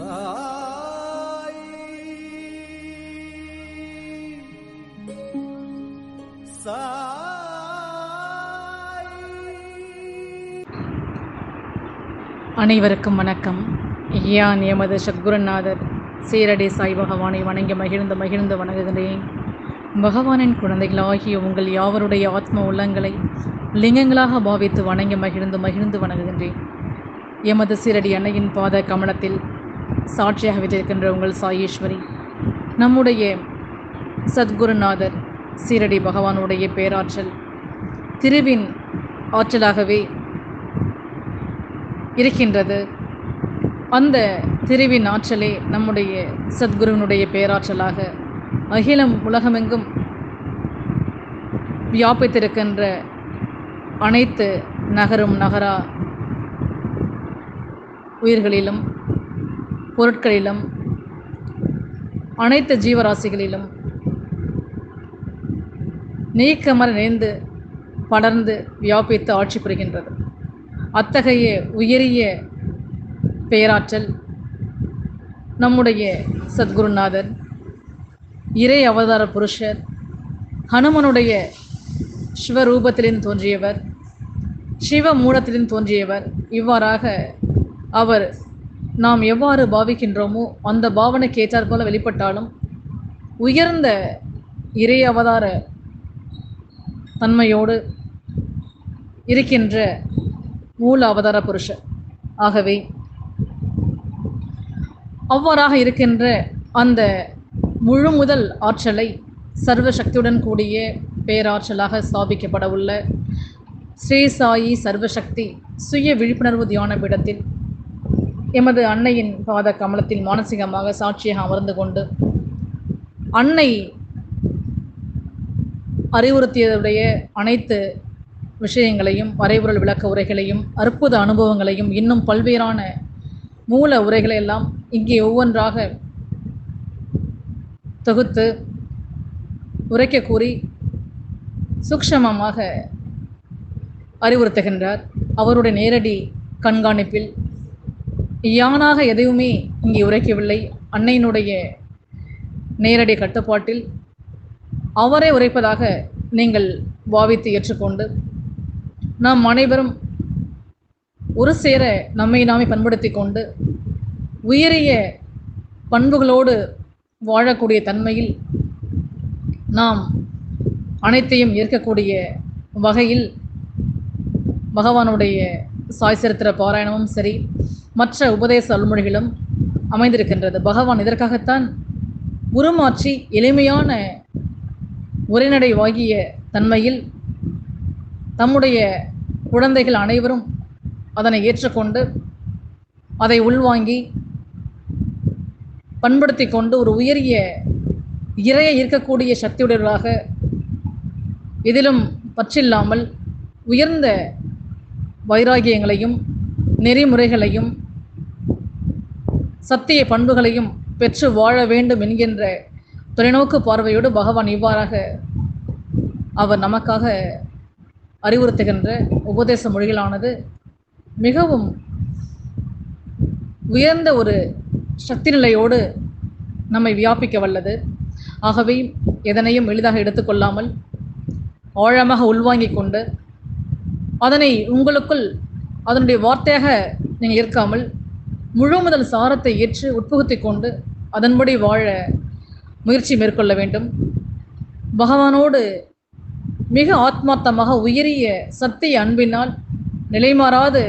சாய். சாய். அனைவருக்கும் வணக்கம். யான் எமது சத்குருநாதர் சீரடி சாய் பகவானை வணங்கி மகிழ்ந்து மகிழ்ந்து வணங்குகிறேன். பகவானின் குழந்தைகளாகிய உங்கள் யாவருடைய ஆத்ம உள்ளங்களை லிங்கங்களாக பாவித்து வணங்கி மகிழ்ந்து மகிழ்ந்து வணங்குகின்றேன். எமது சீரடி அன்னையின் பாத கமலத்தில் சாட்சியாக விட்டிருக்கின்ற உங்கள் சாயேஸ்வரி நம்முடைய சத்குருநாதர் சீரடி பகவானுடைய பேராற்றல் திருவின் ஆற்றலாகவே இருக்கின்றது. அந்த திருவின் ஆற்றலே நம்முடைய சத்குருவினுடைய பேராற்றலாக அகிலம் உலகமெங்கும் வியாபித்திருக்கின்ற அனைத்து நகரும் நகரா உயிர்களிலும் பொருட்களிலும் அனைத்து ஜீவராசிகளிலும் நீக்கமர் இணைந்து படர்ந்து வியாபித்து ஆட்சி புரிகின்றது. அத்தகைய உயரிய பேராற்றல் நம்முடைய சத்குருநாதர் இறை அவதார புருஷர் ஹனுமனுடைய சிவரூபத்திலிருந்து தோன்றியவர் சிவ மூலத்திலிருந்து தோன்றியவர். இவ்வாறாக அவர் நாம் எவ்வாறு பாவிக்கின்றோமோ அந்த பாவனைக்கு ஏற்றாற் போல வெளிப்பட்டாலும் உயர்ந்த இறை அவதார தன்மையோடு இருக்கின்ற மூல அவதார புருஷர். ஆகவே அவ்வாறாக இருக்கின்ற அந்த முழு முதல் ஆற்றலை சர்வ சக்தியுடன் கூடிய பேராற்றலாக ஸ்தாபிக்கப்பட உள்ள ஸ்ரீ சாயி சர்வசக்தி சுய விழிப்புணர்வு தியான பீடத்தில் எமது அன்னையின் பாத கமலத்தில் மானசீகமாக சாட்சியாக அமர்ந்து கொண்டு அன்னை அறிவுறுத்தியதுடைய அனைத்து விஷயங்களையும் வரைவுரல் விளக்க உரைகளையும் அற்புத அனுபவங்களையும் இன்னும் பல்வேறான மூல உரைகளை எல்லாம் இங்கே ஒவ்வொன்றாக தொகுத்து உரைக்க கூறி சூக்ஷமமாக அறிவுறுத்துகின்றார். அவருடைய நேரடி கண்காணிப்பில் யானாக எதையுமே இங்கே உரைக்கவில்லை. அன்னையினுடைய நேரடி கட்டுப்பாட்டில் அவரே உரைப்பதாக நீங்கள் பாவித்து ஏற்றுக்கொண்டு நாம் அனைவரும் ஒரு சேர நம்மை நாமே பண்படுத்தி கொண்டு உயரிய பண்புகளோடு வாழக்கூடிய தன்மையில் நாம் அனைத்தையும் ஏற்கக்கூடிய வகையில் பகவானுடைய சாய் சரித்திர பாராயணமும் சரி மற்ற உபதேச அல்மொழிகளும் அமைந்திருக்கின்றது. பகவான் இதற்காகத்தான் உருமாற்றி எளிமையான உரைநடைவாகிய தன்மையில் தம்முடைய குழந்தைகள் அனைவரும் அதனை ஏற்றுக்கொண்டு அதை உள்வாங்கி பண்படுத்தி கொண்டு ஒரு உயரிய இறைய இருக்கக்கூடிய சக்தியுடையவர்களாக எதிலும் பற்றில்லாமல் உயர்ந்த வைராகியங்களையும் நெறிமுறைகளையும் சத்திய பண்புகளையும் பெற்று வாழ வேண்டும் என்கின்ற தொலைநோக்கு பார்வையோடு பகவான் இவ்வாறாக அவர் நமக்காக அறிவுறுத்துகின்ற உபதேச மொழிகளானது மிகவும் உயர்ந்த ஒரு சக்தி நிலையோடு நம்மை வியாபிக்க வல்லது. ஆகவே எதனையும் எளிதாக எடுத்துக்கொள்ளாமல் ஆழமாக உள்வாங்கிக் கொண்டு அதனை உங்களுக்குள் அதனுடைய வார்த்தையாக நீங்கள் இருக்காமல் முழு முதல் சாரத்தை ஏற்று உட்புகுத்தி கொண்டு அதன்படி வாழ முயற்சி மேற்கொள்ள வேண்டும். பகவானோடு மிக ஆத்மார்த்தமாக உயரிய சத்திய அன்பினால் நிலைமாறாது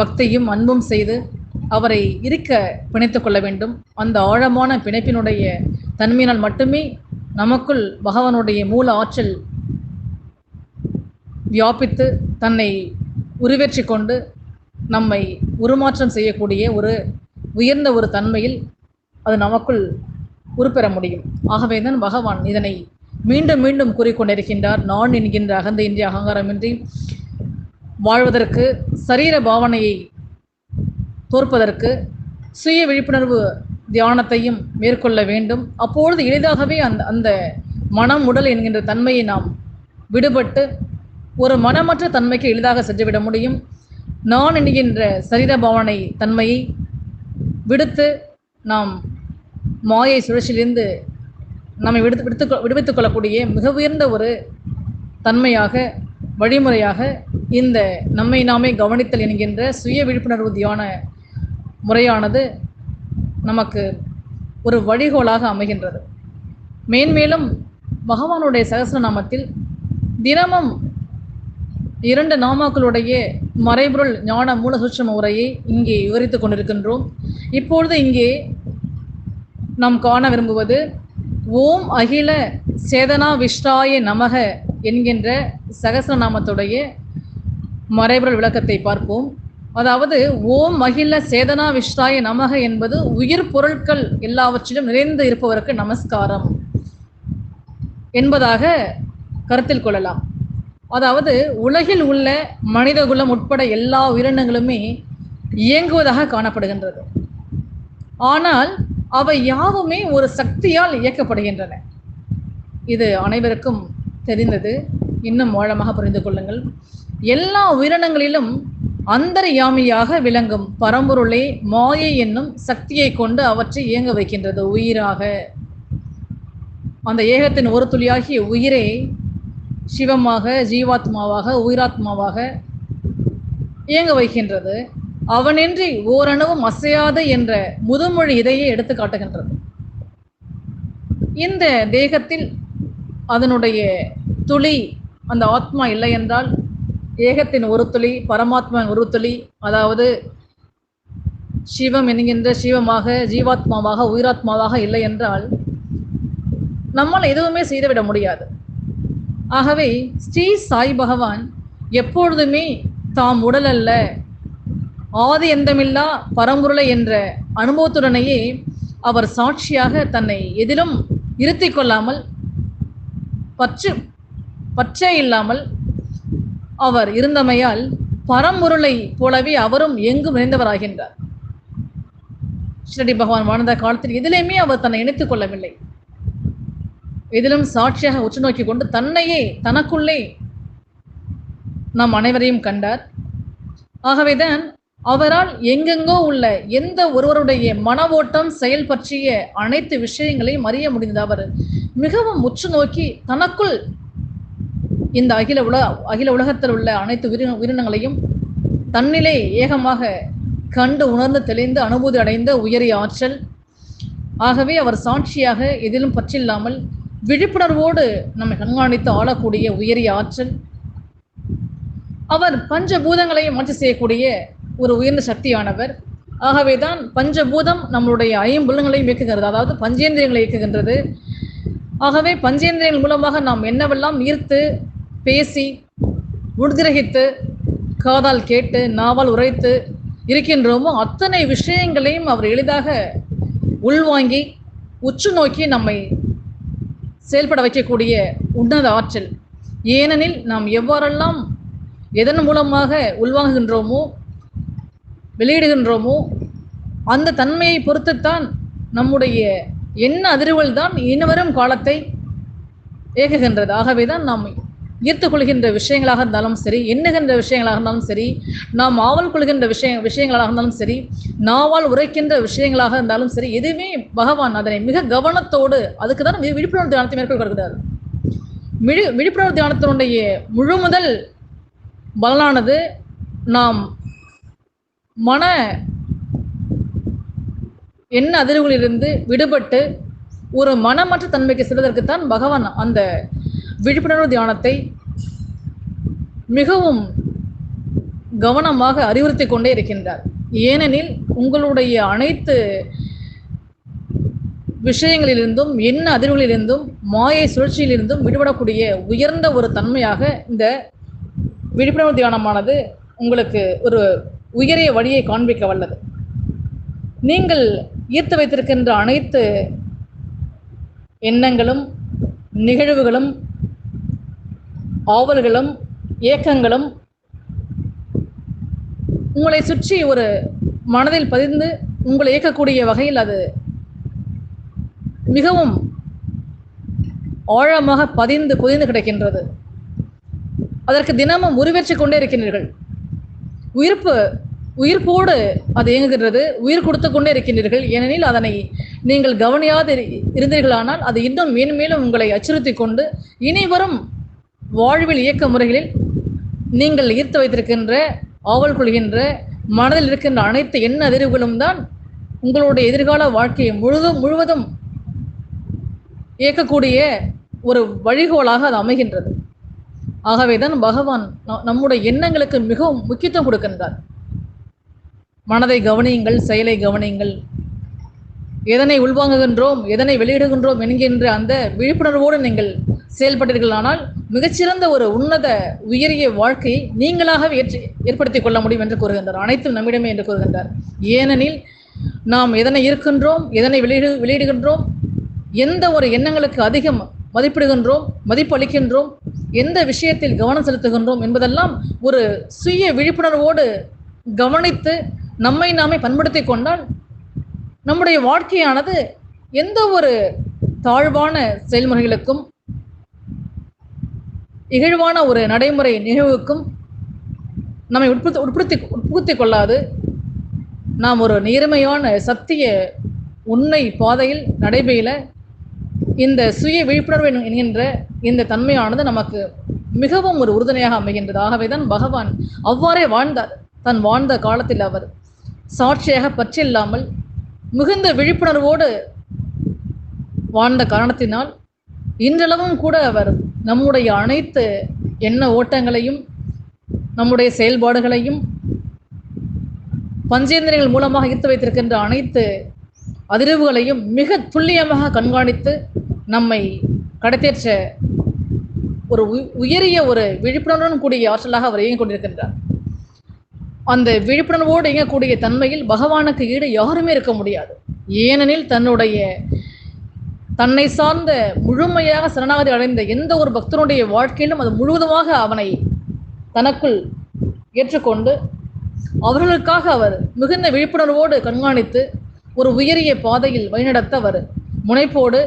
பக்தியும் அன்பும் செய்து அவரை இருக்க பிணைத்து கொள்ள வேண்டும். அந்த ஆழமான பிணைப்பினுடைய தன்மையினால் மட்டுமே நமக்குள் பகவானுடைய மூல ஆற்றல் வியாபித்து தன்னை உருவேற்றி கொண்டு நம்மை உருமாற்றம் செய்யக்கூடிய ஒரு உயர்ந்த ஒரு தன்மையில் அது நமக்குள் உருப்பெற முடியும். ஆகவே தான் பகவான் இதனை மீண்டும் மீண்டும் கூறிக்கொண்டிருக்கின்றார். நான் என்கின்ற அகந்த அகந்தையின்றி அகங்காரமின்றி வாழ்வதற்கு சரீர பாவனையை தோற்பதற்கு சுய விழிப்புணர்வு தியானத்தையும் மேற்கொள்ள வேண்டும். அப்பொழுது எளிதாகவே அந்த அந்த மனம் உடல் என்கின்ற தன்மையை நாம் விடுபட்டு ஒரு மனமற்ற தன்மைக்கு எளிதாக சென்றுவிட முடியும். நான் என்கின்ற சரீர பாவனை தன்மையை விடுத்து நாம் மாயை சுழற்சியிலிருந்து நம்மை விடுத்து விடுத்து விடுவித்துக் கொள்ளக்கூடிய மிக உயர்ந்த ஒரு தன்மையாக வழிமுறையாக இந்த நம்மை நாமே கவனித்தல் என்கின்ற சுய விழிப்புணர்வு தியான முறையானது நமக்கு ஒரு வழிகோலாக அமைகின்றது. மேன்மேலும் பகவானுடைய சகசிரநாமத்தில் தினமும் இரண்டு நாமாக்களுடைய மறைபொருள் ஞான மூலசூட்சம உரையை இங்கே விவரித்துக் கொண்டிருக்கின்றோம். இப்பொழுது இங்கே நாம் காண விரும்புவது ஓம் அகில சேதனா விஷ்டாய நமக என்கின்ற சகசிரநாமத்துடைய மறைபொருள் விளக்கத்தை பார்ப்போம். அதாவது ஓம் அகில சேதனா விஷ்டாய நமக என்பது உயிர் பொருட்கள் எல்லாவற்றிலும் நிறைந்து இருப்பவருக்கு நமஸ்காரம் என்பதாக கருத்தில் கொள்ளலாம். அதாவது உலகில் உள்ள மனிதகுலம் உட்பட எல்லா உயிரினங்களுமே இயங்குவதாக காணப்படுகின்றது. ஆனால் அவை யாவுமே ஒரு சக்தியால் இயக்கப்படுகின்றன. இது அனைவருக்கும் தெரிந்தது. இன்னும் ஆழமாக புரிந்து கொள்ளுங்கள். எல்லா உயிரினங்களிலும் அந்தர்யாமியாக விளங்கும் பரம்பொருளே மாயை என்னும் சக்தியை கொண்டு அவற்றை இயங்க வைக்கின்றது உயிராக. அந்த ஏகத்தின் ஒரு துளியாகிய உயிரே சிவமாக ஜீவாத்மாவாக உயிராத்மாவாக இயங்க வைக்கின்றது. அவனின்றி ஓரணுவும் அசையாத என்ற முதுமொழி இதையே எடுத்து காட்டுகின்றது. இந்த தேகத்தில் அதனுடைய துளி அந்த ஆத்மா இல்லை என்றால் ஏகத்தின் ஒரு துளி பரமாத்மா ஒரு துளி அதாவது சிவம் என்கின்ற சிவமாக ஜீவாத்மாவாக உயிராத்மாவாக இல்லை என்றால் நம்மால் எதுவுமே செய்துவிட முடியாது. ஆகவே ஸ்ரீ சாய் பகவான் எப்பொழுதுமே தாம் உடல் அல்ல ஆதி எந்தமில்லா பரம்பொருளை என்ற அனுபவத்துடனேயே அவர் சாட்சியாக தன்னை எதிலும் இருத்தி கொள்ளாமல் பற்று பற்றே இல்லாமல் அவர் இருந்தமையால் பரம்பொருளை போலவே அவரும் எங்கும் நிறைந்தவராகின்றார். ஸ்ரீ பகவான் வாழ்ந்த காலத்தில் எதிலையுமே அவர் தன்னை இணைத்துக் கொள்ளவில்லை. எதிலும் சாட்சியாக உற்று நோக்கி கொண்டு தன்னையே தனக்குள்ளே நாம் அனைவரையும் கண்டார். ஆகவேதான் அவரால் எங்கெங்கோ உள்ள எந்த ஒருவருடைய மன ஓட்டம் செயல் பற்றிய அனைத்து விஷயங்களையும் அறிய முடிந்தது. அவர் மிகவும் உற்று நோக்கி தனக்குள் இந்த அகில உலக அகில உலகத்தில் உள்ள அனைத்து உயிரின உயிரினங்களையும் தன்னிலே ஏகமாக கண்டு உணர்ந்து தெளிந்து அனுபூதி அடைந்த உயரிய ஆற்றல். ஆகவே அவர் சாட்சியாக எதிலும் பற்றில்லாமல் விழிப்புணர்வோடு நம்மை கண்காணித்து ஆளக்கூடிய உயரிய ஆற்றல். அவர் பஞ்சபூதங்களையும் மாற்றி செய்யக்கூடிய ஒரு உயர்ந்த சக்தியானவர். ஆகவேதான் பஞ்சபூதம் நம்மளுடைய ஐம்புலங்களையும் இயக்குகிறது அதாவது பஞ்சேந்திரியங்களை இயக்குகின்றது. ஆகவே பஞ்சேந்திரியங்கள் மூலமாக நாம் என்னவெல்லாம் ஈர்த்து பேசி உட்கிரகித்து காதால் கேட்டு நாவால் உரைத்து இருக்கின்றோமோ அத்தனை விஷயங்களையும் அவர் எளிதாக உள்வாங்கி உற்று நோக்கி நம்மை செயல்பட வைக்கக்கூடிய உன்னத ஆற்றல். ஏனெனில் நாம் எவ்வாறெல்லாம் எதன் மூலமாக உள்வாங்குகின்றோமோ வெளியிடுகின்றோமோ அந்த தன்மையை பொறுத்துத்தான் நம்முடைய என்ன அதிர்வுகள் தான் இனிவரும் காலத்தை இயக்குகின்றது ஆகவே தான் நாம் ஈர்த்து கொள்கின்ற விஷயங்களாக இருந்தாலும் சரி எண்ணுகின்ற விஷயங்களாக இருந்தாலும் சரி நாம் ஆவல் கொள்கின்ற விஷய விஷயங்களாக இருந்தாலும் சரி நாவால் உரைக்கின்ற விஷயங்களாக இருந்தாலும் சரி எதுவுமே பகவான் அதனை மிக கவனத்தோடு அதுக்கு தான் விழிப்புணர்வு தியானத்தை மேற்கொள்கிறார். விழி விழிப்புணர்வு தியானத்தினுடைய முழு முதல் பலனானது நாம் மன எண்ண அதிர்வுகளிலிருந்து விடுபட்டு ஒரு மனமற்ற தன்மைக்கு செல்வதற்குத்தான் பகவான் அந்த விழிப்புணர்வு தியானத்தை மிகவும் கவனமாக அறிவுறுத்தி கொண்டே இருக்கின்றார். ஏனெனில் உங்களுடைய அனைத்து விஷயங்களிலிருந்தும் என்ன அதிர்வுகளிலிருந்தும் மாயை சுழற்சியிலிருந்தும் விடுபடக்கூடிய உயர்ந்த ஒரு தன்மையாக இந்த விழிப்புணர்வு தியானமானது உங்களுக்கு ஒரு உயரிய வழியை காண்பிக்க வல்லது. நீங்கள் ஈர்த்து வைத்திருக்கின்ற அனைத்து எண்ணங்களும் நிகழ்வுகளும் ஆவல்களும் ஏக்கங்களும் உங்களை சுற்றி ஒரு மனதில் பதிந்து உங்களை இயக்கக்கூடிய வகையில் அது மிகவும் ஆழமாக பதிந்து புதிந்து கிடக்கின்றது. அதற்கு தினமும் உருவேற்றிக் கொண்டே இருக்கின்றீர்கள். உயிர்ப்பு உயிர்ப்போடு அது இயங்குகிறது உயிர் கொடுத்து கொண்டே இருக்கின்றீர்கள். ஏனெனில் அதனை நீங்கள் கவனியாது இருந்தீர்களானால் அது இன்னும் மேலும் மேலும் உங்களை அச்சுறுத்தி கொண்டு இனி வரும் வாழ்வில் இயக்க முறைகளில் நீங்கள் ஈர்த்து வைத்திருக்கின்ற ஆவல் கொள்கின்ற மனதில் இருக்கின்ற அனைத்து எண்ண அதிர்வுகளும் தான் உங்களுடைய எதிர்கால வாழ்க்கையை முழுதும் முழுவதும் இயக்கக்கூடிய ஒரு வழிகோலாக அது அமைகின்றது. ஆகவேதான் பகவான் நம்முடைய எண்ணங்களுக்கு மிகவும் முக்கியத்துவம் கொடுக்கின்றார். மனதை கவனியுங்கள் செயலை கவனியுங்கள். எதனை உள்வாங்குகின்றோம் எதனை வெளியிடுகின்றோம் என்கின்ற அந்த விழிப்புணர்வோடு நீங்கள் செயல்பட்டீர்களானால் மிகச்சிறந்த ஒரு உன்னத உயரிய வாழ்க்கையை நீங்களாகவே ஏற்று ஏற்படுத்திக் கொள்ள முடியும் என்று கூறுகின்றார். அனைத்தும் நம்மிடமே என்று கூறுகின்றார். ஏனெனில் நாம் எதனை இருக்கின்றோம் எதனை வெளியிடு வெளியிடுகின்றோம் எந்த ஒரு எண்ணங்களுக்கு அதிகம் மதிப்பிடுகின்றோம் மதிப்பளிக்கின்றோம் எந்த விஷயத்தில் கவனம் செலுத்துகின்றோம் என்பதெல்லாம் ஒரு சுய விழிப்புணர்வோடு கவனித்து நம்மை நாமே பண்படுத்தி கொண்டால் நம்முடைய வாழ்க்கையானது எந்த ஒரு தாழ்வான செயல்முறைகளுக்கும் இகழ்வான ஒரு நடைமுறை நிகழ்வுக்கும் நம்மை உட்புத்தி உட்படுத்தி உட்புகுத்தி கொள்ளாது. நாம் ஒரு நேர்மையான சத்திய உண்மை பாதையில் நடைபெயில இந்த சுய விழிப்புணர்வு என்கின்ற இந்த தன்மையானது நமக்கு மிகவும் ஒரு உறுதுணையாக அமைகின்றது. ஆகவே தான் பகவான் அவ்வாறே வாழ்ந்தார் தன் வாழ்ந்த காலத்தில் அவர் சாட்சியாக பற்றில்லாமல் மிகுந்த விழிப்புணர்வோடு வாழ்ந்த காரணத்தினால் இன்றளவும் கூட அவர் நம்முடைய அனைத்து எண்ண ஓட்டங்களையும் நம்முடைய செயல்பாடுகளையும் பஞ்சேந்திரங்கள் மூலமாக ஈர்த்து வைத்திருக்கின்ற அனைத்து அதிர்வுகளையும் மிக துல்லியமாக கண்காணித்து நம்மை கடத்தேற்ற ஒரு உ- உயரிய ஒரு விழிப்புணர்வுடன் கூடிய ஆற்றலாக அவர் இயங்கிக் கொண்டிருக்கின்றார். அந்த விழிப்புணர்வோடு இயங்கக்கூடிய தன்மையில் பகவானுக்கு ஈடு யாருமே இருக்க முடியாது. ஏனெனில் தன்னுடைய தன்னை சார்ந்த முழுமையாக சரணாகதி அடைந்த எந்த ஒரு பக்தனுடைய வாழ்க்கையிலும் அது முழுவதுமாக அவனை தனக்குள் ஏற்றுக்கொண்டு அவர்களுக்காக அவர் மிகுந்த விழிப்புணர்வோடு கண்காணித்து ஒரு உயரிய பாதையில் வழிநடத்த அவர் முனைப்போடு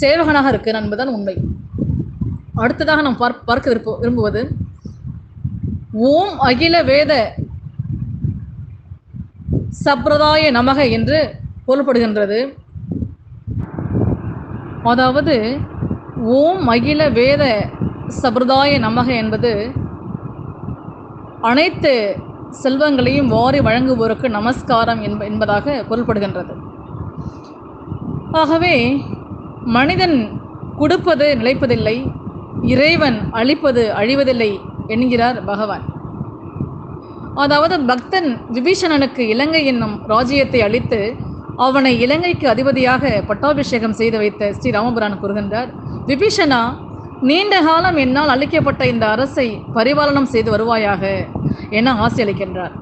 சேவகனாக இருக்கிறார் என்பதுதான் உண்மை. அடுத்ததாக நாம் பார்க்க பார்க்க விருப்ப விரும்புவது ஓம் அகில வேத சம்பிரதாய நமக என்று பொருள்படுகின்றது. அதாவது ஓம் மகிழ வேத சம்பிரதாய நமக என்பது அனைத்து செல்வங்களையும் வாரி வழங்குவோருக்கு நமஸ்காரம் என்ப என்பதாக பொருள்படுகின்றது. ஆகவே மனிதன் கொடுப்பது நிலைப்பதில்லை இறைவன் அழிப்பது அழிவதில்லை என்கிறார் பகவான். அதாவது பக்தன் விபீஷணனுக்கு இலங்கை என்னும் ராஜ்யத்தை அளித்து அவனை இலங்கைக்கு அதிபதியாக பட்டாபிஷேகம் செய்து வைத்த ஸ்ரீ ராமபுரான் கூறுகின்றார் விபீஷணா நீண்ட காலம் என்னால் அளிக்கப்பட்ட இந்த அரசை பரிபாலனம் செய்து வருவாயாக? என ஆசை அளிக்கின்றார்.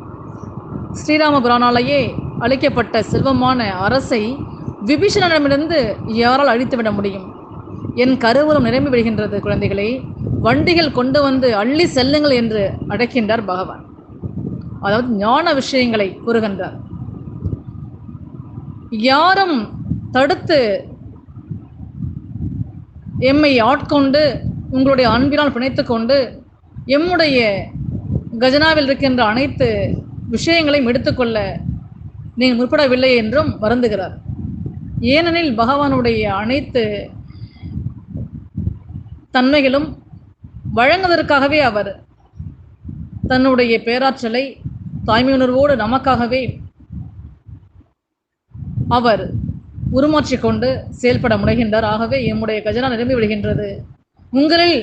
ஸ்ரீராமபுரானாலேயே அளிக்கப்பட்ட செல்வமான அரசை விபீஷணனிடமிருந்து யாரால் அழித்துவிட முடியும்? என் கருவூலம் நிரம்பி விடுகின்றது குழந்தைகளை. வண்டிகள் கொண்டு வந்து அள்ளி செல்லுங்கள் என்று அழைக்கின்றார் பகவான். அதாவது ஞான விஷயங்களை கூறுகின்றார். யாரும் தடுத்து எம்மை ஆட்கொண்டு உங்களுடைய அன்பினால் பிணைத்து கொண்டு எம்முடைய கஜனாவில் இருக்கின்ற அனைத்து விஷயங்களையும் எடுத்துக்கொள்ள நீங்கள் முற்படவில்லை என்றும் வருந்துகிறார். ஏனெனில் பகவானுடைய அனைத்து தன்மைகளும் வழங்குவதற்காகவே அவர் தன்னுடைய பேராற்றலை தாய்மை உணர்வோடு நமக்காகவே அவர் உருமாற்றிக் கொண்டு செயல்பட முனைகின்றார். ஆகவே எம்முடைய கஜனா நிரம்பி விடுகின்றது. உங்களில்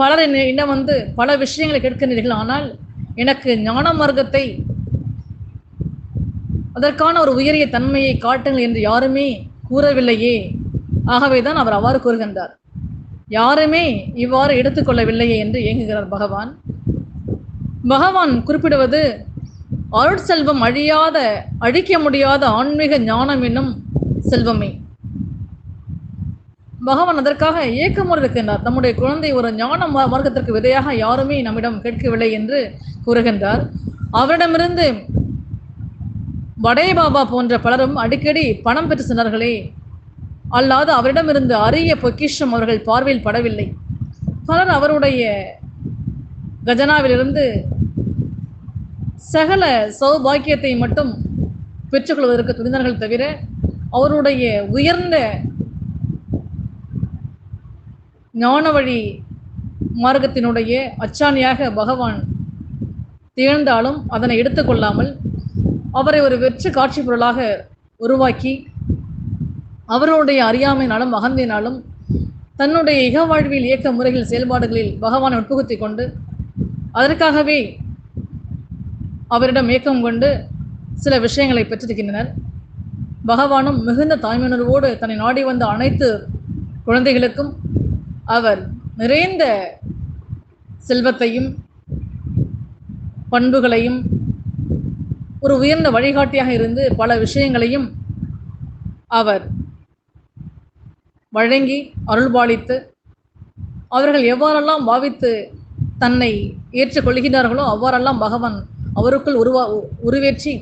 பலர் என்னிடம் வந்து பல விஷயங்களை கேட்கின்றீர்கள். ஆனால் எனக்கு ஞான மார்க்கத்தை அதற்கான ஒரு உயரிய தன்மையை காட்டுங்கள் என்று யாருமே கூறவில்லையே. ஆகவே தான் அவர் அவ்வாறு கூறுகின்றார். யாருமே இவ்வாறு எடுத்துக்கொள்ளவில்லையே என்று இயங்குகிறார் பகவான். பகவான் குறிப்பிடுவது அருட்செல்வம் அழியாத அழிக்க முடியாத ஆன்மீக ஞானம் என்னும் செல்வமே. பகவான் அதற்காக ஏக்கமோடு இருக்கின்றார். நம்முடைய குழந்தை ஒரு ஞான மார்க்கத்திற்கு விதையாக யாருமே நம்மிடம் கேட்கவில்லை என்று கூறுகின்றார். அவரிடமிருந்து வடைய பாபா போன்ற பலரும் அடிக்கடி பணம் பெற்று சென்றார்களே. அல்லாது அவரிடமிருந்து அரிய பொக்கிஷம் அவர்கள் பார்வையில் படவில்லை. பலர் அவருடைய கஜனாவிலிருந்து சகல சௌபாக்கியத்தை மட்டும் பெற்றுக்கொள்வதற்கு துணிந்தார்கள் தவிர அவருடைய உயர்ந்த ஞான வழி மார்க்கத்தினுடைய அச்சாணியாக பகவான் திகழ்ந்தாலும் அதனை எடுத்துக்கொள்ளாமல் அவரை ஒரு வெற்று காட்சி பொருளாக உருவாக்கி அவருடைய அறியாமையினாலும் அகந்தினாலும் தன்னுடைய இக வாழ்வில் இயக்க முறைகள் செயல்பாடுகளில் பகவானை உட்புகுத்தி கொண்டு அதற்காகவே அவரிடம் ஏக்கம் கொண்டு சில விஷயங்களை பெற்றிருக்கின்றனர். பகவானும் மிகுந்த தாய்மையுணர்வோடு தன்னை நாடி வந்த அனைத்து குழந்தைகளுக்கும் அவர் நிறைந்த செல்வத்தையும் பண்புகளையும் ஒரு உயர்ந்த வழிகாட்டியாக இருந்து பல விஷயங்களையும் அவர் வழங்கி அருள்பாலித்து அவர்கள் எவ்வாறெல்லாம் பாவித்து தன்னை ஏற்றுக்கொள்கிறார்களோ அவ்வாறெல்லாம் பகவான் அவருக்குள் உருவா உருவேற்றி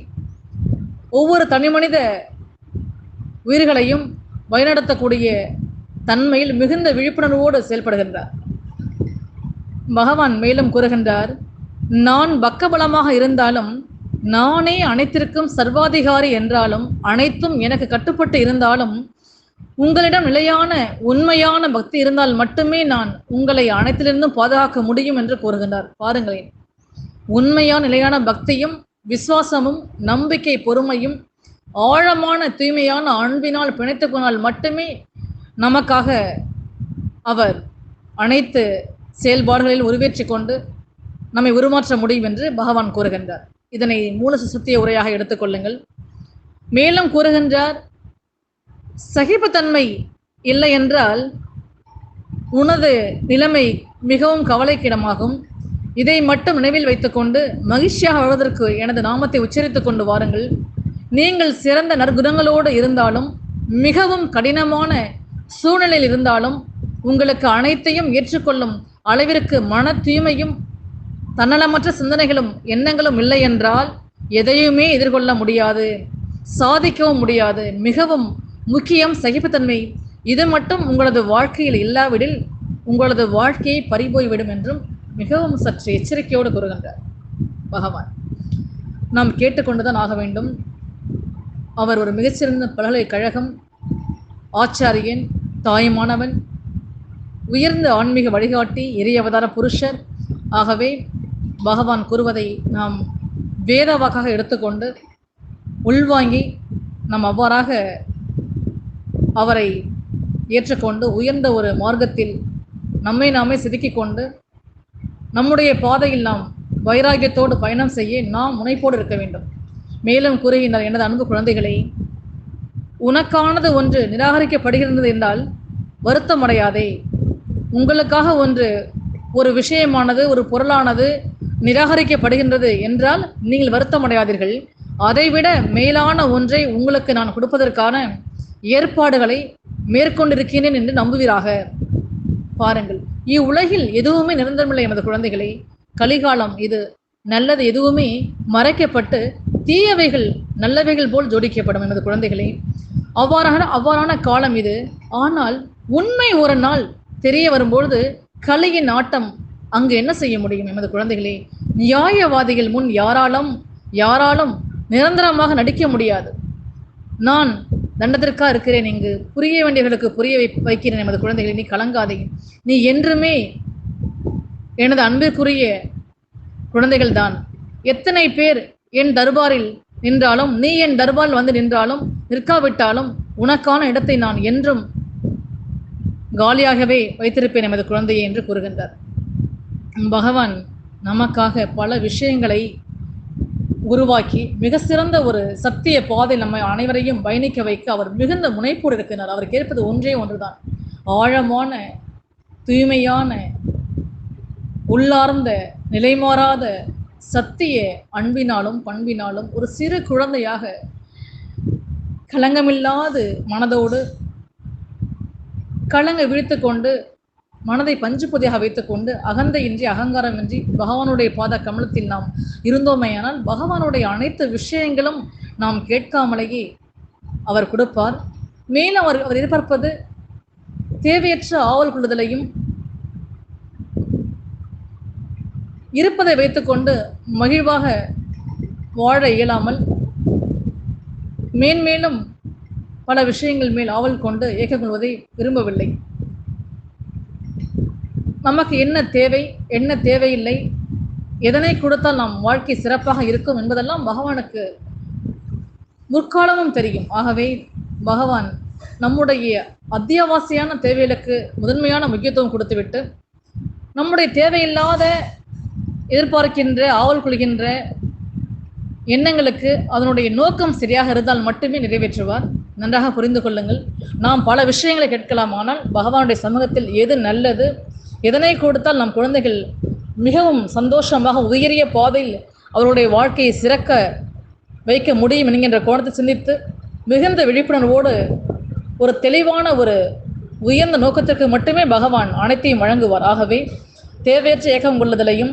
ஒவ்வொரு தனிமனித உயிர்களையும் வழிநடத்தக்கூடிய தன்மையில் மிகுந்த விழிப்புணர்வோடு செயல்படுகின்றார். பகவான் மேலும் கூறுகின்றார் நான் பக்கபலமாக இருந்தாலும் நானே அனைத்திற்கும் சர்வாதிகாரி என்றாலும் அனைத்தும் எனக்கு கட்டுப்பட்டு இருந்தாலும் உங்களிடம் நிலையான உண்மையான பக்தி இருந்தால் மட்டுமே நான் உங்களை அனைத்திலிருந்தும் பாதுகாக்க முடியும் என்று கூறுகின்றார். பாருங்களேன். உண்மையான நிலையான பக்தியும் விசுவாசமும் நம்பிக்கை பொறுமையும் ஆழமான தூய்மையான அன்பினால் பிணைத்து கொண்டால் மட்டுமே நமக்காக அவர் அனைத்து செயல்பாடுகளில் உருவேற்றி கொண்டு நம்மை உருமாற்ற முடியும் என்று பகவான் கூறுகின்றார். இதனை மூல சுசத்திய உரையாக எடுத்துக்கொள்ளுங்கள் மேலும் கூறுகின்றார் சகிப்புத்தன்மை இல்லை என்றால் உனது நிலைமை மிகவும் கவலைக்கிடமாகும். இதை மட்டும் நினைவில் வைத்துக்கொண்டு மகிழ்ச்சியாக வாழ்வதற்கு எனது நாமத்தை உச்சரித்துக் கொண்டு வாருங்கள். நீங்கள் சிறந்த நற்குணங்களோடு இருந்தாலும் மிகவும் கடினமான சூழ்நிலையில் இருந்தாலும் உங்களுக்கு அனைத்தையும் ஏற்றுக்கொள்ளும் அளவிற்கு மன தூய்மையும் தன்னலமற்ற சிந்தனைகளும் எண்ணங்களும் இல்லை என்றால் எதையுமே எதிர்கொள்ள முடியாது. சாதிக்கவும் முடியாது. மிகவும் முக்கியம் சகிப்புத்தன்மை. இது மட்டும் உங்களது வாழ்க்கையில் இல்லாவிடில் உங்களது வாழ்க்கையை பறிபோய்விடும் என்றும் மிகவும் சற்று எச்சரிக்கையோடு கூறுகின்றார். பகவான் நாம் கேட்டுக்கொண்டுதான் ஆக வேண்டும். அவர் ஒரு மிகச்சிறந்த பல்கலைக்கழகம் ஆச்சாரியன் தாயுமானவன் உயர்ந்த ஆன்மீக வழிகாட்டி இறை அவதார புருஷர். ஆகவே பகவான் கூறுவதை நாம் வேத வாக்காக எடுத்துக்கொண்டு உள்வாங்கி நாம் அவ்வாறாக அவரை ஏற்றுக்கொண்டு உயர்ந்த ஒரு மார்க்கத்தில் நம்மை நாமே செதுக்கிக் கொண்டு நம்முடைய பாதையில் நாம் வைராகியத்தோடு பயணம் செய்ய நாம் முனைப்போடு இருக்க வேண்டும். மேலும் கூறுகின்றார் எனது அன்பு குழந்தைகளை உனக்கானது ஒன்று நிராகரிக்கப்படுகிறது என்றால் வருத்தம் அடையாதே. உங்களுக்காக ஒன்று ஒரு விஷயமானது ஒரு பொருளானது நிராகரிக்கப்படுகின்றது என்றால் நீங்கள் வருத்தம் அடையாதீர்கள். அதைவிட மேலான ஒன்றை உங்களுக்கு நான் கொடுப்பதற்கான ஏற்பாடுகளை மேற்கொண்டிருக்கிறேன் என்று நம்புவீராக. பாருங்கள். இவ்வுலகில் எதுவுமே நிரந்தரமில்லை எமது குழந்தைகளை. கலிகாலம் இது. நல்லது எதுவுமே மறைக்கப்பட்டு தீயவைகள் நல்லவைகள் போல் ஜோடிக்கப்படும் எமது குழந்தைகளே. அவ்வாறான அவ்வாறான காலம் இது. ஆனால் உண்மை ஒரு நாள் தெரிய வரும்பொழுது கலையின் ஆட்டம் அங்கு என்ன செய்ய முடியும் எமது குழந்தைகளே? நியாயவாதிகள் முன் யாராலும் யாராலும் நிரந்தரமாக நடிக்க முடியாது. நான் தண்டத்திற்காக இருக்கிறேன். இங்கு புரிய வேண்டியவர்களுக்கு புரிய வைக்கிறேன். எமது குழந்தைகளை நீ கலங்காதே. நீ என்றுமே எனது அன்பிற்குரிய குழந்தைகள் தான் எத்தனை பேர் என் தர்பாரில் நின்றாலும் நீ என் தர்பாரில் வந்து நின்றாலும் நிற்காவிட்டாலும் உனக்கான இடத்தை நான் என்றும் காலியாகவே வைத்திருப்பேன் எமது குழந்தையை என்று கூறுகின்றார். பகவான் நமக்காக பல விஷயங்களை உருவாக்கி மிக சிறந்த ஒரு சத்திய பாதை நம்ம அனைவரையும் பயணிக்க வைக்க அவர் மிகுந்த முனைப்போடு இருக்கிறார். அவர் கேட்பது ஒன்றே ஒன்றுதான். ஆழமான தூய்மையான உள்ளார்ந்த நிலைமாறாத சத்திய அன்பினாலும் பண்பினாலும் ஒரு சிறு குழந்தையாக களங்கமில்லாது மனதோடு களங்க விழித்து கொண்டு மனதை பஞ்சு பொதியாக வைத்துக்கொண்டு அகந்தையின்றி அகங்காரமின்றி பகவானுடைய பாத கமலத்தில் நாம் இருந்தோமேயானால் பகவானுடைய அனைத்து விஷயங்களும் நாம் கேட்காமலேயே அவர் கொடுப்பார். மேலும் அவர் அவர் எதிர்பார்ப்பது தேவையற்ற ஆவல் கொள்ளுதலையும் இருப்பதை வைத்துக்கொண்டு மகிழ்வாக வாழ இயலாமல் மேன்மேலும் பல விஷயங்கள் மேல் ஆவல் கொண்டு ஏக்கம் கொள்வதை விரும்பவில்லை. நமக்கு என்ன தேவை என்ன தேவையில்லை எதனை கொடுத்தால் நம் வாழ்க்கை சிறப்பாக இருக்கும் என்பதெல்லாம் பகவானுக்கு முற்காலமும் தெரியும். ஆகவே பகவான் நம்முடைய அத்தியாவசியான தேவைகளுக்கு முதன்மையான முக்கியத்துவம் கொடுத்துவிட்டு நம்முடைய தேவையில்லாத எதிர்பார்க்கின்ற ஆவல் கொள்கின்ற எண்ணங்களுக்கு அதனுடைய நோக்கம் சரியாக இருந்தால் மட்டுமே நிறைவேற்றுவார். நன்றாக புரிந்து கொள்ளுங்கள். நாம் பல விஷயங்களை கேட்கலாம் ஆனால் பகவானுடைய சமூகத்தில் எது நல்லது எதனை கொடுத்தால் நம் குழந்தைகள் மிகவும் சந்தோஷமாக உயரிய பாதையில் அவருடைய வாழ்க்கையை சிறக்க வைக்க முடியும் என்கின்ற கோணத்தை சிந்தித்து மிகுந்த விழிப்புணர்வோடு ஒரு தெளிவான ஒரு உயர்ந்த நோக்கத்திற்கு மட்டுமே பகவான் அனைத்தையும் வழங்குவார். ஆகவே தேவையற்ற ஏக்கம் கொள்ளுதலையும்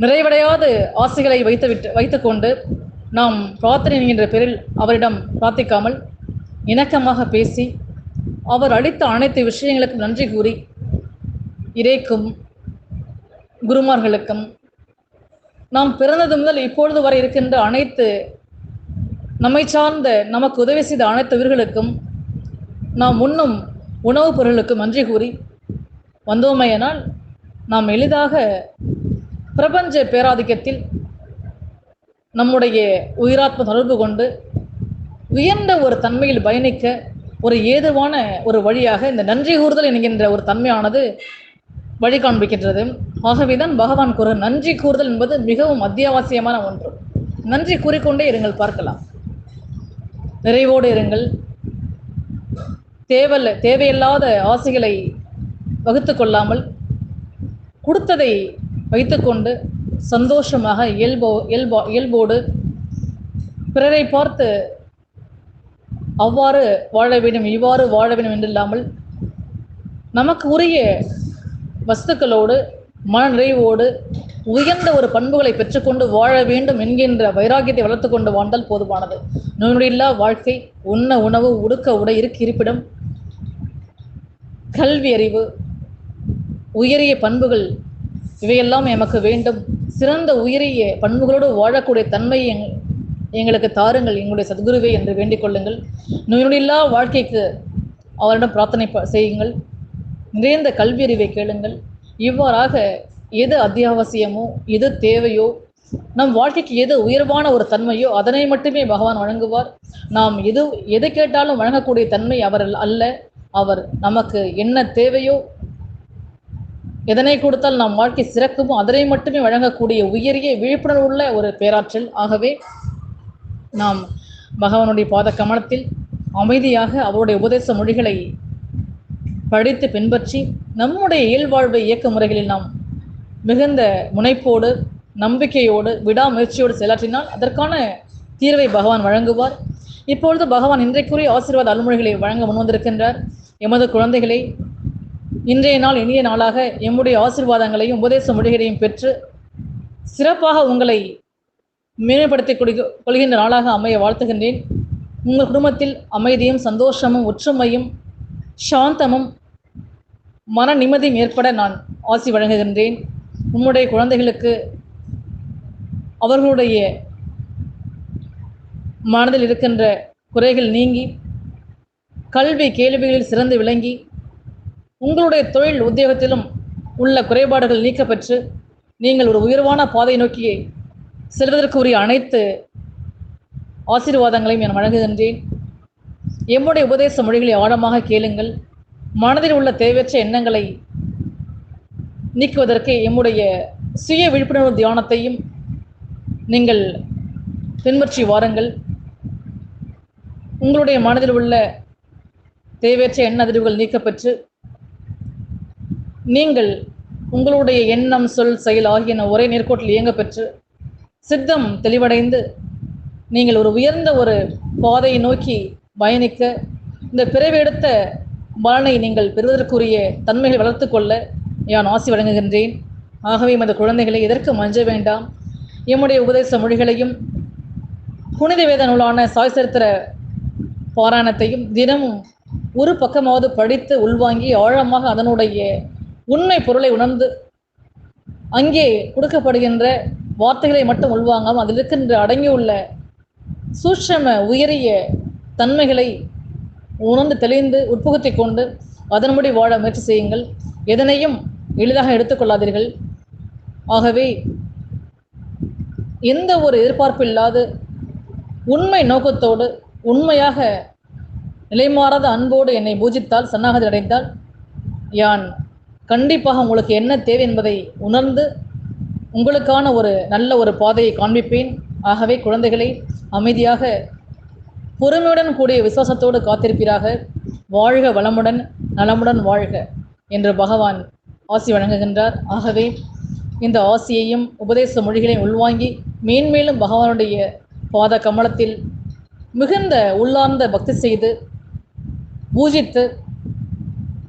நிறைவடையாத ஆசைகளை வைத்து விட்டு வைத்துக்கொண்டு நாம் பிரார்த்தனை என்கின்ற பேரில் அவரிடம் பிரார்த்திக்காமல் இணக்கமாக பேசி அவர் அளித்த அனைத்து விஷயங்களுக்கும் நன்றி கூறி இறைக்கும் குருமார்களுக்கும். நாம் பிறந்தது முதல் இப்பொழுது வரை இருக்கின்ற அனைத்து நம்மை சார்ந்த நமக்கு உதவி செய்த அனைத்து உயிர்களுக்கும் நாம் உண்ணும் உணவுப் பொருளுக்கும் நன்றி கூறி வந்தோமையனால் நாம் எளிதாக பிரபஞ்ச பேராதிக்கத்தில் நம்முடைய உயிராத்ம தொடர்பு கொண்டு உயர்ந்த ஒரு தன்மையில் பயணிக்க ஒரு ஏதுவான ஒரு வழியாக இந்த நன்றி கூறுதல் என்கின்ற ஒரு தன்மையானது வழி காண்பிக்கின்றது. ஆகவேதான் பகவான் கூற நன்றி கூறுதல் என்பது மிகவும் அத்தியாவசியமான ஒன்று. நன்றி கூறிக்கொண்டே இருங்கள் பார்க்கலாம். நிறைவோடு இருங்கள். தேவல்ல தேவையில்லாத ஆசைகளை வகுத்து கொள்ளாமல் கொடுத்ததை வைத்துக்கொண்டு சந்தோஷமாக இயல்போ இயல்போ இயல்போடு பிறரை பார்த்து அவ்வாறு வாழ வேண்டும் இவ்வாறு வாழ வேண்டும் என்றில்லாமல் நமக்கு உரிய வஸ்துக்களோடு மன நிறைவோடு உயர்ந்த ஒரு பண்புகளை பெற்றுக்கொண்டு வாழ வேண்டும் என்கின்ற வைராக்கியத்தை வளர்த்து கொண்டு வாழ்ந்தால் போதுமானது. நோயில்லா வாழ்க்கை உண்ண உணவு உடுக்க உடை இருக்க இருப்பிடம் கல்வி அறிவு உயரிய பண்புகள் இவையெல்லாம் எமக்கு வேண்டும். சிறந்த உயரிய பண்புகளோடு வாழக்கூடிய தன்மையை எங் எங்களுக்கு தாருங்கள். எங்களுடைய சத்குருவே என்று வேண்டிக் கொள்ளுங்கள். நோயில்லா வாழ்க்கைக்கு அவரிடம் பிரார்த்தனை ப- செய்யுங்கள். நிறைந்த கல்வியறிவை கேளுங்கள். இவ்வாறாக எது அத்தியாவசியமோ எது தேவையோ நம் வாழ்க்கைக்கு எது உயர்வான ஒரு தன்மையோ அதனை மட்டுமே பகவான் வழங்குவார். நாம் எது எது கேட்டாலும் வழங்கக்கூடிய தன்மை அவர் அல்ல. அவர் நமக்கு என்ன தேவையோ எதனை கொடுத்தால் நாம் வாழ்க்கை சிறக்குமோ அதனை மட்டுமே வழங்கக்கூடிய உயரிய விழிப்புணர்வுள்ள ஒரு பேராற்றல். ஆகவே நாம் பகவானுடைய பாத கமலத்தில் அமைதியாக அவருடைய உபதேச மொழிகளை படித்து பின்பற்றி நம்முடைய இயல்வாழ்வை இயக்க முறைகளில் நாம் மிகுந்த முனைப்போடு நம்பிக்கையோடு விடாமுயற்சியோடு செயலாற்றினால் அதற்கான தீர்வை பகவான் வழங்குவார். இப்பொழுது பகவான் இன்றைக்குரிய ஆசீர்வாத அலுமொழிகளை வழங்க முன்வந்திருக்கின்றார் எமது குழந்தைகளை இன்றைய நாள் இனிய நாளாக எம்முடைய ஆசீர்வாதங்களையும் உபதேச மொழிகளையும் பெற்று சிறப்பாக உங்களை மேம்படுத்திக் கொள்கின்ற நாளாக அமைய வாழ்த்துகின்றேன். உங்கள் குடும்பத்தில் அமைதியும் சந்தோஷமும் ஒற்றுமையும் சாந்தமும் மன நிம்மதியும் ஏற்பட நான் ஆசி வழங்குகின்றேன். உம்முடைய குழந்தைகளுக்கு அவர்களுடைய மனதில் இருக்கின்ற குறைகள் நீங்கி கல்வி கேள்விகளில் சிறந்து விளங்கி உங்களுடைய தொழில் உத்தியோகத்திலும் உள்ள குறைபாடுகள் நீக்கப்பெற்று நீங்கள் ஒரு உயர்வான பாதை நோக்கி செல்வதற்குரிய அனைத்து ஆசீர்வாதங்களையும் நான் வழங்குகின்றேன். எம்முடைய உபதேச மொழிகளை ஆழமாக கேளுங்கள். மனதில் உள்ள தேவையற்ற எண்ணங்களை நீக்குவதற்கு எம்முடைய சுய விழிப்புணர்வு தியானத்தையும் நீங்கள் பின்பற்றி வாருங்கள். உங்களுடைய மனதில் உள்ள தேவையற்ற எண்ண அதிர்வுகள் நீக்கப்பெற்று நீங்கள் உங்களுடைய எண்ணம் சொல் செயல் ஆகியன ஒரே நேர்கோட்டில் இயங்க பெற்று சித்தம் தெளிவடைந்து நீங்கள் ஒரு உயர்ந்த ஒரு பாதையை நோக்கி பயணிக்க இந்த பிறவி எடுத்த பலனை நீங்கள் பெறுவதற்குரிய தன்மைகளை வளர்த்து கொள்ள யான் ஆசி வழங்குகின்றேன். ஆகவே இந்த குழந்தைகளை எதற்கு மஞ்ச வேண்டாம்? எம்முடைய உபதேச மொழிகளையும் புனித வேத நூலான சாய் சரித்திர பாராயணத்தையும் தினமும் ஒரு பக்கமாவது படித்து உள்வாங்கி ஆழமாக அதனுடைய உண்மை பொருளை உணர்ந்து அங்கே கொடுக்கப்படுகின்ற வார்த்தைகளை மட்டும் உள்வாங்காமல் அதில் இருக்கின்ற அடங்கியுள்ள சூட்சம உயரிய தன்மைகளை உணர்ந்து தெளிந்து உட்புகுத்தி கொண்டு அதன்படி வாழ முயற்சி செய்யுங்கள். எதனையும் எளிதாக எடுத்துக்கொள்ளாதீர்கள் ஆகவே எந்த ஒரு எதிர்பார்ப்பு இல்லாது உண்மை நோக்கத்தோடு உண்மையாக நிலைமாறாத அன்போடு என்னை பூஜித்தால் சன்னாகதி அடைந்தால் யான் கண்டிப்பாக உங்களுக்கு என்ன தேவை என்பதை உணர்ந்து உங்களுக்கான ஒரு நல்ல ஒரு பாதையை காண்பிப்பேன். ஆகவே குழந்தைகளை அமைதியாக பொறுமையுடன் கூடிய விசுவாசத்தோடு காத்திருப்பீராக. வாழ்க வளமுடன் நலமுடன் வாழ்க என்று பகவான் ஆசி வழங்குகின்றார். ஆகவே இந்த ஆசியையும் உபதேச மொழிகளையும் உள்வாங்கி மேன்மேலும் பகவானுடைய பாத கமலத்தில் மிகுந்த உள்ளார்ந்த பக்தி செய்து பூஜித்து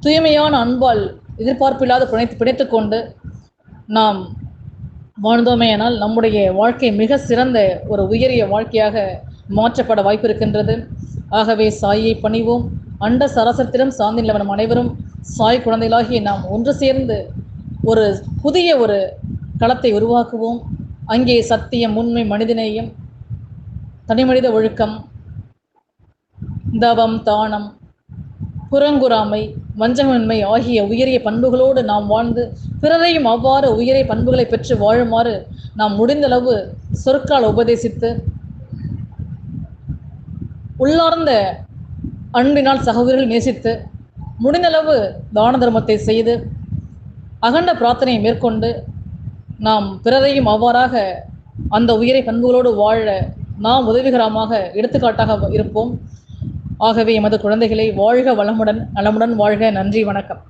தூய்மையான அன்பால் எதிர்பார்ப்பில்லாத பிணைத்து பிணைத்து கொண்டு நாம் வாழ்ந்தோமேயானால் நம்முடைய வாழ்க்கை மிக சிறந்த ஒரு உயரிய வாழ்க்கையாக மாற்றப்பட வாய்ப்பு இருக்கின்றது ஆகவே சாயை பணிவோம். அண்ட சராசரத்திலும் சாந்தி நிலவனம் அனைவரும் சாய் குழந்தைகளாகிய நாம் ஒன்று சேர்ந்து ஒரு புதிய ஒரு களத்தை உருவாக்குவோம். அங்கே சத்தியம் உண்மை மனிதநேயம் தனிமனித ஒழுக்கம் தவம் தானம் புறங்குறாமை வஞ்சகமின்மை ஆகிய உயரிய பண்புகளோடு நாம் வாழ்ந்து பிறரையும் அவ்வாறு உயரிய பண்புகளை பெற்று வாழுமாறு நாம் முடிந்தளவு சொற்கால் உபதேசித்து உள்ளார்ந்த அன்பினால் சகோதரர்கள் நேசித்து முடிந்தளவு தான தர்மத்தை செய்து அகண்ட பிரார்த்தனையை மேற்கொண்டு நாம் பிறரையும் அவ்வாறாக அந்த உயிரை பண்புகளோடு வாழ நாம் உதவிகரமாக எடுத்துக்காட்டாக இருப்போம். ஆகவே எமது குழந்தைகளை வாழ்க வளமுடன் நலமுடன் வாழ்க. நன்றி வணக்கம்.